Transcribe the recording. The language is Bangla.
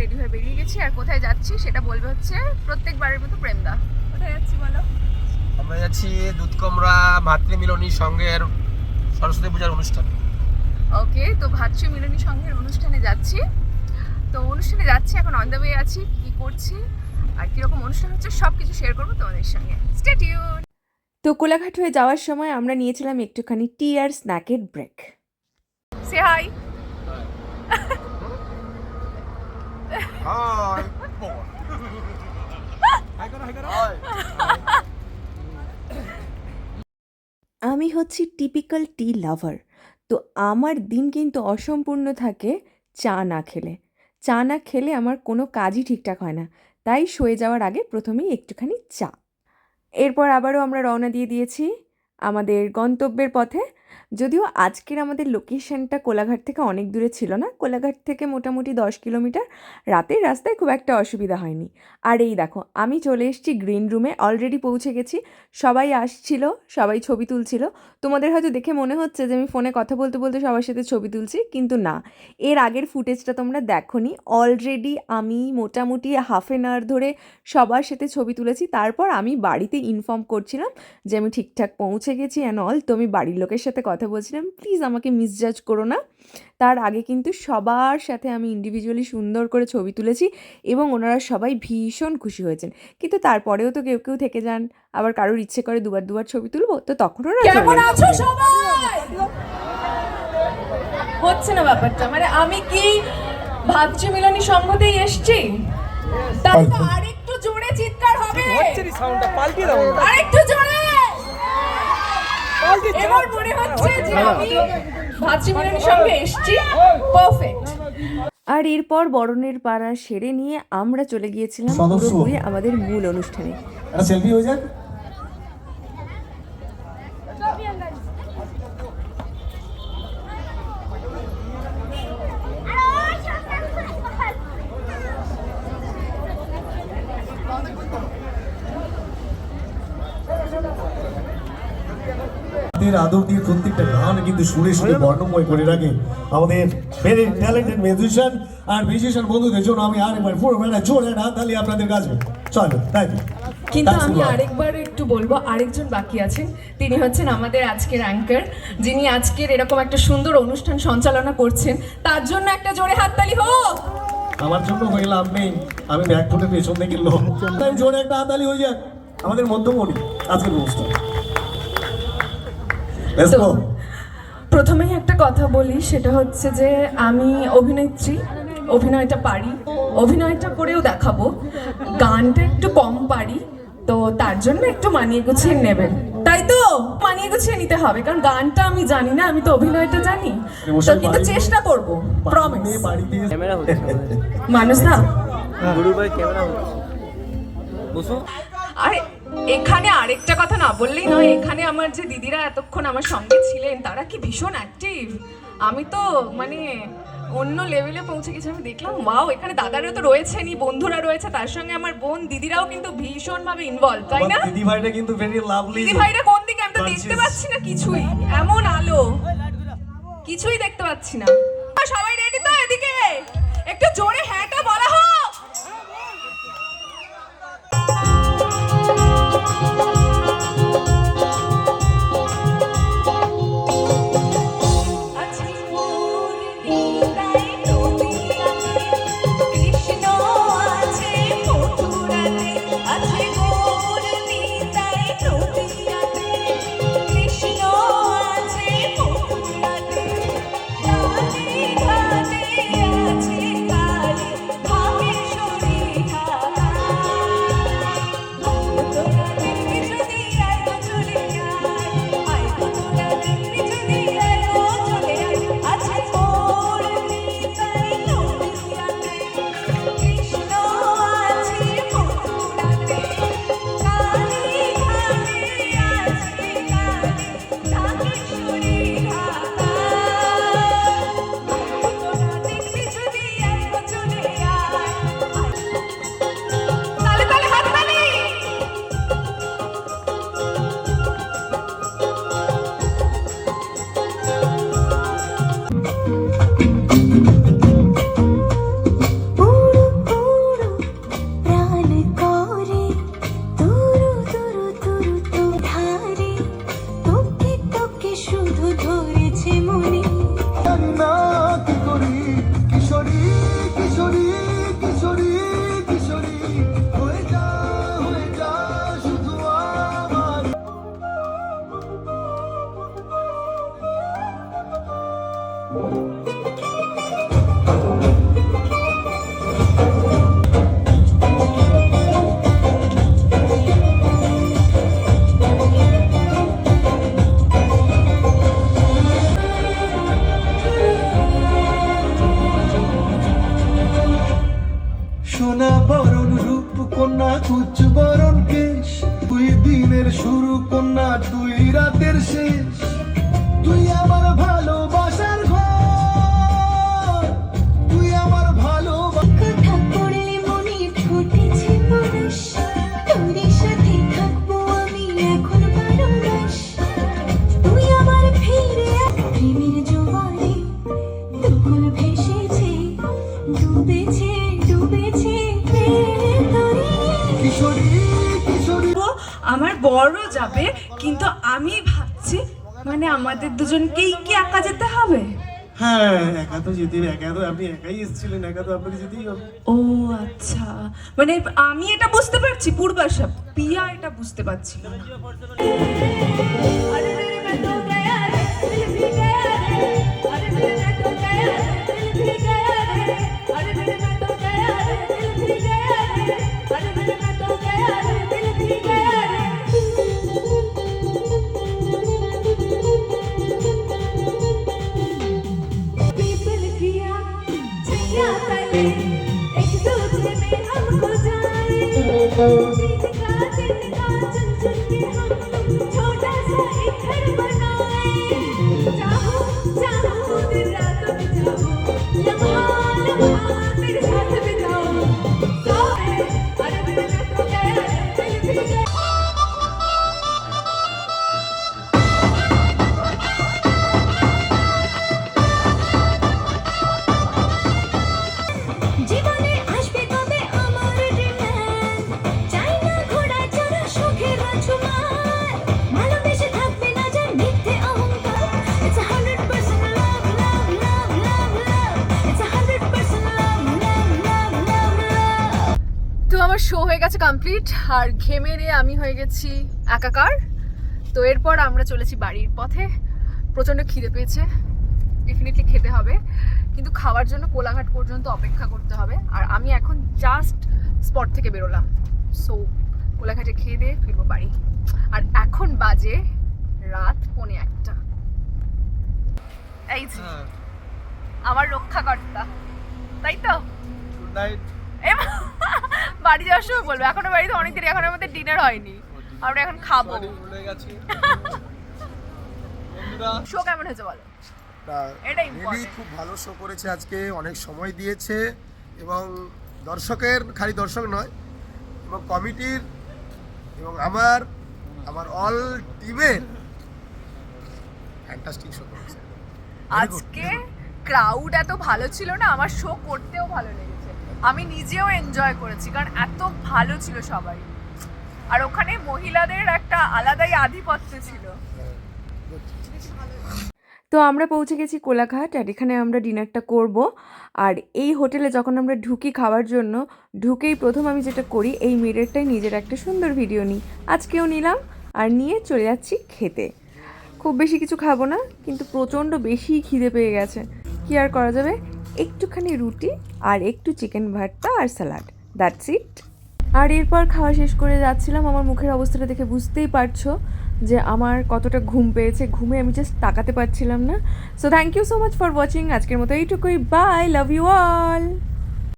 রেডি হয়ে বেরিয়ে গেছি। আর কোথায় যাচ্ছি সেটা বলবে হচ্ছে প্রত্যেকবারের মতো প্রেমদা। কোথায় যাচ্ছি বলো? আমরা যাচ্ছি দুধকমরা মাতৃমিলনী সংঘের সরস্বতী পূজার অনুষ্ঠান। ওকে তো ভাতৃ মিলনী সংঘের অনুষ্ঠানে যাচ্ছি। তো অনুষ্ঠানে যাচ্ছি এখন অন দ্য ওয়ে আছি। করছি। আর কীরকম অনুষ্ঠান হচ্ছে সব কিছু শেয়ার করব তোমাদের সঙ্গে। স্টে তো কোলাঘাট হয়ে যাওয়ার সময় আমরা নিয়েছিলাম একটুখানি টি আর স্ন্যাকের ব্রেক সে হাই আমি হচ্ছি টিপিক্যাল টি লাভার তো আমার দিন কিন্তু অসম্পূর্ণ থাকে চা না খেলে। চা না খেলে আমার কোনো কাজই ঠিকঠাক হয় না। তাই শুয়ে যাওয়ার আগে প্রথমেই একটুখানি চা। এরপর আবারও আমরা রওনা দিয়ে দিয়েছি আমাদের গন্তব্যের পথে যদিও আজকের আমাদের লোকেশনটা কোলাঘাট থেকে অনেক দূরে ছিল না। কোলাঘাট থেকে মোটামুটি দশ কিলোমিটার। রাতের রাস্তায় খুব একটা অসুবিধা হয়নি। আর এই দেখো, আমি চলে এসেছি গ্রিন রুমে অলরেডি পৌঁছে গেছি। সবাই আসছিল, সবাই ছবি তুলছিল। তোমাদের হয়তো দেখে মনে হচ্ছে যে আমি ফোনে কথা বলতে বলতে সবার সাথে ছবি তুলছি, কিন্তু না। এর আগের ফুটেজটা তোমরা দেখোনি। অলরেডি আমি মোটামুটি হাফ এন আওয়ার ধরে সবার সাথে ছবি তুলেছি। তারপর আমি বাড়িতে ইনফর্ম করছিলাম যে আমি ঠিকঠাক পৌঁছে গেছি অ্যান্ড অল তো আমি বাড়ির লোকের সাথে কথা বলছিলাম প্লিজ আমাকে মিসজাজ করো না। তার আগে কিন্তু সবার সাথে আমি ইন্ডিভিজুয়ালি সুন্দর করে ছবি তুলেছি এবং ওনারা সবাই ভীষণ খুশি হয়েছেন। কিন্তু তারপরেও তো কেউ কেউ থেকে যান আবার কারোর ইচ্ছে করে দুবার দুবার ছবি তুলবো তো তখন ওরা চলে কেমন যান। আছো সবাই? হচ্ছে না ব্যাপারটা মানে আমি কি ভাবছি মিলনী সঙ্গতেই এসছি? তাহলে আরেকটু জোরে চিৎকার হবে। সাউন্ডটা পাল্টিয়ে দাও। আরেকটু জোরে। এবার মনে হচ্ছে যে আমি ভাতৃমণির সঙ্গে এসছি। পারফেক্ট আর এরপর বরণের পাড়া সেরে নিয়ে আমরা চলে গিয়েছিলাম। পুরোপুরি আমাদের মূল অনুষ্ঠানে। সেলফি হয়ে যাক। আমাদের আদর দিয়ে প্রত্যেকটা গান কিন্তু সুরে সুরে বর্ণময় করে রাখে। আমাদের ভেরি ট্যালেন্টেড মিউজিশিয়ান আর মিউজিশিয়ান বন্ধুদের জন্য আমি আর একবার পুরো বেলা জোরে না তাহলে আপনাদের কাছে। চলো থ্যাংক ইউ কিন্তু আমি আরেকবার একটু বলব আরেকজন বাকি আছেন। তিনি হচ্ছেন আমাদের আজকের অ্যাঙ্কার যিনি আজকের এরকম একটা সুন্দর অনুষ্ঠান সঞ্চালনা করছেন। তার জন্য একটা জোরে হাততালি হোক। আমার জন্য হয়ে লাভ নেই। আমি ব্যাগ ফুটে পেছন থেকে লোক। তাই জোরে একটা হাতালি হয়ে যাক। আমাদের মধ্যমণি আজকের অনুষ্ঠান। তো প্রথমেই একটা কথা বলি সেটা হচ্ছে যে আমি অভিনেত্রী অভিনয়টা পারি। অভিনয়টা করেও দেখাবো। গানটা একটু কম পারি তো তার জন্য একটু মানিয়ে গুছিয়ে নেবেন। তাই তো? মানিয়ে গুছিয়ে নিতে হবে কারণ গানটা আমি জানি না আমি তো অভিনয়টা জানি। তো কিন্তু চেষ্টা করব প্রমিস মানুষ না? বসো আরে এখানে আরেকটা কথা না বললেই নয় এখানে আমার যে দিদিরা এতক্ষণ আমার সঙ্গে ছিলেন তারা কি ভীষণ অ্যাক্টিভ আমি তো মানে অন্য লেভেলে পৌঁছে গেছি আমি দেখলাম ওয়াও এখানে দাদারা তো রয়েছেনই বন্ধুরা রয়েছে তার সঙ্গে আমার বোন দিদিরাও কিন্তু ভীষণ ভাবে ইনভলভ তাই না? দিদি ভাইটা কিন্তু ভেরি লাভলি দিদি ভাইরা কোন দিকে? আমি তো দেখতে পাচ্ছি না কিছুই এমন আলো কিছুই দেখতে পাচ্ছি না। শুরু কন্যা তুই রাতের শেষ। বড় যাবে কিন্তু আমি ভাবছি মানে আমাদের দুজনকেই কি একা যেতে হবে হ্যাঁ একা তো যেতে একা তো আপনি একাই এসেছিলেন একা তো আপনাকে যেতেই হবে ও আচ্ছা মানে আমি এটা বুঝতে পারছি পূর্বাশা পিয়া এটা বুঝতে পারছি না আমার শো হয়ে গেছে কমপ্লিট আর ঘেমে রে আমি হয়ে গেছি একাকার। তো এরপর আমরা চলেছি বাড়ির পথে। প্রচণ্ড খিদে পেয়েছে ডেফিনেটলি খেতে হবে। কিন্তু খাওয়ার জন্য কোলাঘাট পর্যন্ত অপেক্ষা করতে হবে। আর আমি এখন জাস্ট স্পট থেকে বেরোলাম। সো কোলাঘাটে খেয়ে দিয়ে ফিরবো বাড়ি। আর এখন বাজে রাত পৌনে একটা। এই যে আমার রক্ষাকর্তা। তাই তো? গুড নাইট বাড়ি যাওয়ার সময় বলব। এখনও বাড়িতে অনেক দেরি এখন আমাদের ডিনার হয়নি। আমরা এখন খাব। ভুলে গেছি। শো কেমন হয়েছে বলো? এটা রিলি important. খুব ভালো শো করেছে আজকে অনেক সময় দিয়েছে এবং দর্শকের খালি দর্শক নয় এবং কমিটির এবং আমার আমার অল টিমের ফ্যান্টাস্টিক শো করেছে। আজকে ক্রাউড এত ভালো ছিল না আমার শো করতেও ভালো লেগেছে। আমি নিজেও এনজয় করেছি, কারণ এত ভালো ছিল সবাই। আর ওখানে মহিলাদের একটা আলাদাই আধিপত্য ছিল। তো আমরা পৌঁছে গেছি কোলাঘাট, আর এখানে আমরা ডিনারটা করব। আর এই হোটেলে যখন আমরা ঢুকি খাওয়ার জন্য, ঢুকেই প্রথম আমি যেটা করি, এই মিররটাই নিজের একটা সুন্দর ভিডিও নিই। আজকেও নিলাম, আর নিয়ে চলে যাচ্ছি খেতে। খুব বেশি কিছু খাব না, কিন্তু প্রচণ্ড বেশি খিদে পেয়ে গেছে। কি আর করা যাবে? একটুখানি রুটি আর একটু চিকেন ভর্তা আর স্যালাড। দ্যাটস ইট আর এরপর খাওয়া শেষ করে যাচ্ছিলাম। আমার মুখের অবস্থাটা দেখে বুঝতেই পারছ যে আমার কতটা ঘুম পেয়েছে। ঘুমে আমি জাস্ট তাকাতে পারছিলাম না। So thank you so much for watching আজকের মতো এইটুকুই। By love you all